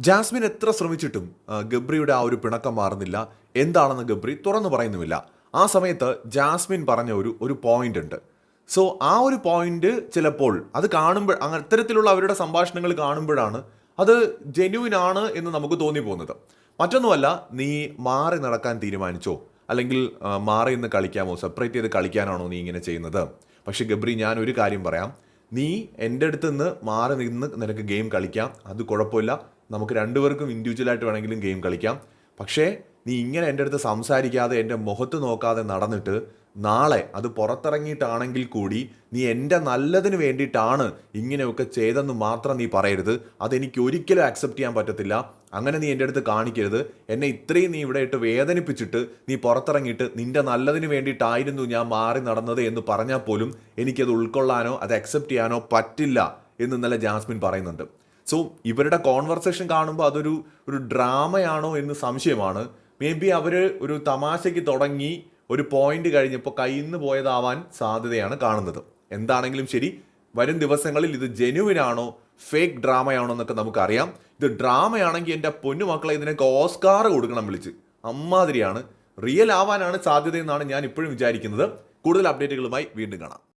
Jasmine എത്ര ശ്രമിച്ചിട്ടും ഗബ്രിയുടെ ആ ഒരു പിണക്കം മാറുന്നില്ല. എന്താണെന്ന് ഗബ്രി തുറന്നു പറയുന്നുമില്ല. ആ സമയത്ത് ജാസ്മിൻ പറഞ്ഞ ഒരു ഒരു പോയിന്റ് ഉണ്ട്. സോ ആ ഒരു പോയിന്റ് ചിലപ്പോൾ അത് കാണുമ്പോൾ അങ്ങനെ ഇത്തരത്തിലുള്ള അവരുടെ സംഭാഷണങ്ങൾ കാണുമ്പോഴാണ് അത് ജെന്യുവിൻ ആണ് എന്ന് നമുക്ക് തോന്നിപ്പോകുന്നത്. മറ്റൊന്നുമല്ല നീ മാറി നടക്കാൻ തീരുമാനിച്ചോ? അല്ലെങ്കിൽ മാറി നിന്ന് കളിക്കാമോ? സെപ്പറേറ്റ് ചെയ്ത് കളിക്കാനാണോ നീ ഇങ്ങനെ ചെയ്യുന്നത്? പക്ഷേ ഗബ്രി ഞാൻ ഒരു കാര്യം പറയാം. നീ എന്റെ അടുത്ത് നിന്ന് മാറി നിന്ന് നിനക്ക് ഗെയിം കളിക്കാം. അത് കുഴപ്പമില്ല. നമുക്ക് രണ്ടുപേർക്കും ഇൻഡിവിജ്വലായിട്ട് വേണമെങ്കിലും ഗെയിം കളിക്കാം. പക്ഷേ നീ ഇങ്ങനെ എന്റെ അടുത്ത് സംസാരിക്കാതെ എന്റെ മുഖത്ത് നോക്കാതെ നടന്നിട്ട് നാളെ അത് പുറത്തിറങ്ങിയിട്ടാണെങ്കിൽ കൂടി നീ എന്റെ നല്ലതിന് വേണ്ടിയിട്ടാണ് ഇങ്ങനെയൊക്കെ ചെയ്തെന്ന് മാത്രം നീ പറയരുത്. അതെനിക്ക് ഒരിക്കലും അക്സെപ്റ്റ് ചെയ്യാൻ പറ്റത്തില്ല. അങ്ങനെ നീ എന്റെ അടുത്ത് കാണിക്കരുത്. എന്നെ ഇത്രയും നീ ഇവിടെ ഇട്ട് വേദനിപ്പിച്ചിട്ട് നീ പുറത്തിറങ്ങിയിട്ട് നിന്റെ നല്ലതിന് വേണ്ടിയിട്ടായിരുന്നു ഞാൻ മാറി നടന്നത് എന്ന് പറഞ്ഞാൽ പോലും എനിക്കത് ഉൾക്കൊള്ളാനോ അത് അക്സെപ്റ്റ് ചെയ്യാനോ പറ്റില്ല എന്ന് ഇന്നലെ ജാസ്മിൻ പറയുന്നുണ്ട്. സോ ഇവരുടെ കോൺവെർസേഷൻ കാണുമ്പോൾ അതൊരു ഒരു ഡ്രാമയാണോ എന്ന് സംശയമാണ്. മേ ബി അവർ ഒരു തമാശയ്ക്ക് തുടങ്ങി ഒരു പോയിന്റ് കഴിഞ്ഞപ്പോൾ കയ്യിൽ നിന്ന് പോയതാവാൻ സാധ്യതയാണ് കാണുന്നത്. എന്താണെങ്കിലും ശരി വരും ദിവസങ്ങളിൽ ഇത് ജെന്യുവിൻ ആണോ ഫേക്ക് ഡ്രാമയാണോ എന്നൊക്കെ നമുക്കറിയാം. ഇത് ഡ്രാമയാണെങ്കിൽ എന്റെ പൊന്നുമക്കളെ ഇതിനൊക്കെ ഓസ്കാർ കൊടുക്കണം വിളിച്ച്. അമ്മാതിരിയാണ്. റിയൽ ആവാനാണ് സാധ്യതയെന്നാണ് ഞാൻ ഇപ്പോഴും വിചാരിക്കുന്നത്. കൂടുതൽ അപ്ഡേറ്റുകളുമായി വീണ്ടും കാണാം.